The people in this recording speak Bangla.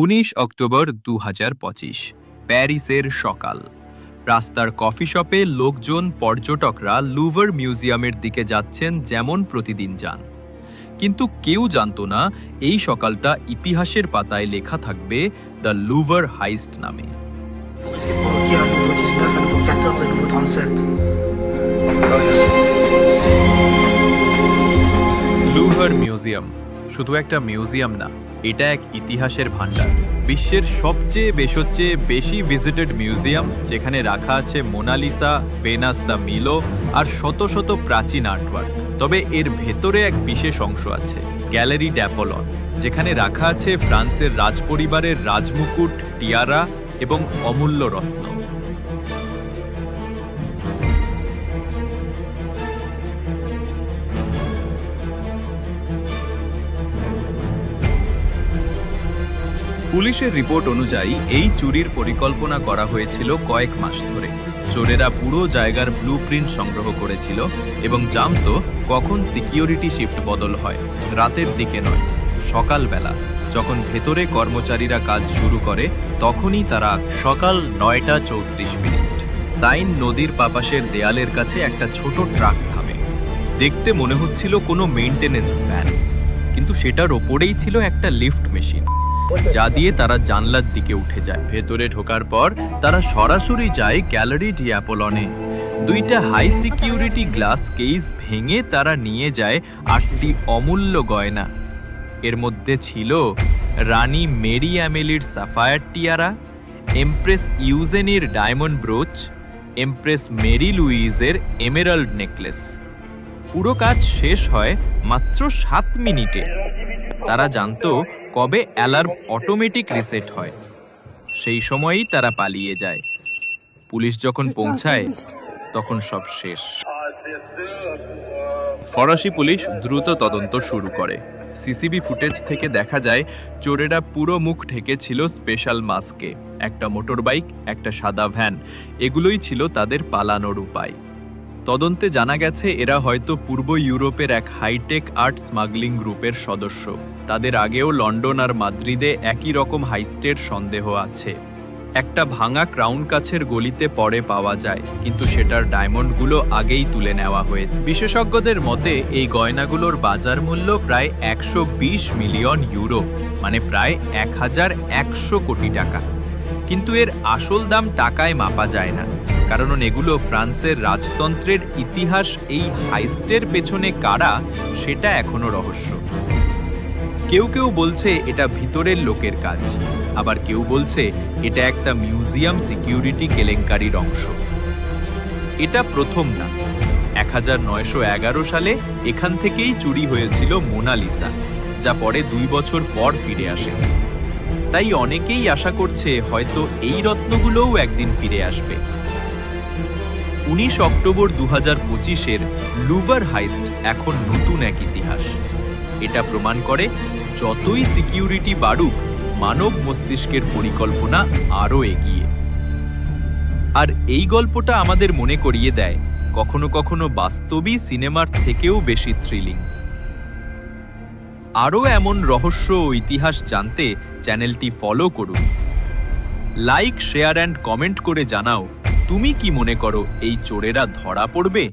উনিশ অক্টোবর দু হাজার পঁচিশ প্যারিসের সকাল রাস্তার কফি শপে লোকজন পর্যটকরা লুভার মিউজিয়ামের দিকে যাচ্ছেন যেমন প্রতিদিন যান কিন্তু কেউ জানতো না এই সকালটা ইতিহাসের পাতায় লেখা থাকবে দ্য লুভার হাইস্ট নামে Pour ce qui est pour le à nouveau 19, à nouveau 14, à nouveau 37. Louvre museum শুধু একটা মিউজিয়াম না এটা এক ইতিহাসের ভান্ডার বিশ্বের সবচেয়ে বেশচেয়ে বেশি ভিজিটেড মিউজিয়াম যেখানে রাখা আছে Mona Lisa Venus de Milo আর শত শত প্রাচীন আর্টওয়ার্ক তবে এর ভেতরে এক বিশেষ অংশ আছে, গ্যালারি ড্যাপলন যেখানে রাখা আছে ফ্রান্সের রাজপরিবারের রাজমুকুট, টিয়ারা এবং অমূল্য রত্ন। পুলিশের রিপোর্ট অনুযায়ী, এই চুরির পরিকল্পনা করা হয়েছিল কয়েক মাস ধরে। চোরেরা পুরো জায়গার ব্লুপ্রিন্ট সংগ্রহ করেছিল এবং জানতো কখন সিকিউরিটি শিফট বদল হয়, রাতের দিকে নয়, সকালবেলা। যখন ভেতরে কর্মচারীরা কাজ শুরু করে, তখনই তারা সকাল নয়টা চৌত্রিশ মিনিট সাইন নদীর পাপাসের দেয়ালের কাছে একটা ছোট ট্রাক থামে। দেখতে মনে হচ্ছিল কোনো মেইনটেনেন্স ভ্যান কিন্তু সেটার ওপরেই ছিল একটা লিফট মেশিন যা দিয়ে তারা জানলার দিকে উঠে যায়। ভেতরে ঢোকার পর তারা সরাসরি যায় গ্যালারি ডিয়াপোলনে দুইটা হাই সিকিউরিটি গ্লাস কেস ভেঙে তারা নিয়ে যায় আটটি অমূল্য গয়না। এর মধ্যে ছিল রানী মেরি অ্যামেলির সাফায়ার টিয়ারা, এমপ্রেস ইউজেনির ডায়মন্ড ব্রোচ, এমপ্রেস মেরি লুইজের এমেরাল্ড নেকলেস। পুরো কাজ শেষ হয় মাত্র সাত মিনিটে। তারা জানতো কবে অ্যালার্ম অটোমেটিক রিসেট হয়, সেই সময়েই তারা পালিয়ে যায়। পুলিশ যখন পৌঁছায়, তখন সব শেষ। ফরাসি পুলিশ দ্রুত তদন্ত শুরু করে। সিসিবি ফুটেজ থেকে দেখা যায়, চোরেরা পুরো মুখ ঢেকে ছিল স্পেশাল মাস্কে, একটা মোটরবাইক, একটা সাদা ভ্যান। এগুলোই ছিল তাদের পালানোর উপায়। তদন্তে জানা গেছে, এরা হয়তো পূর্ব ইউরোপের এক হাইটেক আর্ট স্মাগলিং গ্রুপের সদস্য। তাদের আগেও লন্ডন আর মাদ্রিদে একই রকম হাইস্টের সন্দেহ আছে। একটা ভাঙা ক্রাউন কাছের গলিতে পরে পাওয়া যায়, কিন্তু সেটার ডায়মন্ডগুলো আগেই তুলে নেওয়া হয়ে বিশেষজ্ঞদের মতে, এই গয়নাগুলোর বাজার মূল্য প্রায় একশো বিশ মিলিয়ন ইউরো মানে প্রায় এক হাজার একশো কোটি টাকা। কিন্তু এর আসল দাম টাকায় মাপা যায় না। কারণ এগুলো ফ্রান্সের রাজতন্ত্রের ইতিহাস এই হাইস্টের পেছনে কারা, সেটা এখনও রহস্য। কেউ কেউ বলছে এটা ভিতরের লোকের কাজ, আবার কেউ বলছে এটা একটা মিউজিয়াম সিকিউরিটি কেলেঙ্কারির অংশ। এটা প্রথম না। এক হাজার নয়শো এগারো সালে এখান থেকেই চুরি হয়েছিল মোনালিসা, যা পরে দুই বছর পর ফিরে আসে। তাই অনেকেই আশা করছে হয়তো এই রত্নগুলোও একদিন ফিরে আসবে। উনিশ অক্টোবর দু হাজার পঁচিশের লুভার হাইস্ট এখন নতুন এক ইতিহাস। এটা প্রমাণ করে যতই সিকিউরিটি বাড়ুক, মানব মস্তিষ্কের পরিকল্পনা আরও এগিয়ে। আর এই গল্পটা আমাদের মনে করিয়ে দেয় কখনো কখনো বাস্তবই সিনেমার থেকেও বেশি থ্রিলিং আরও এমন রহস্য ও ইতিহাস জানতে চ্যানেলটি ফলো করুন। লাইক শেয়ার অ্যান্ড কমেন্ট করে জানাও তুমি কি মনে করো এই চোরেরা ধরা পড়বে?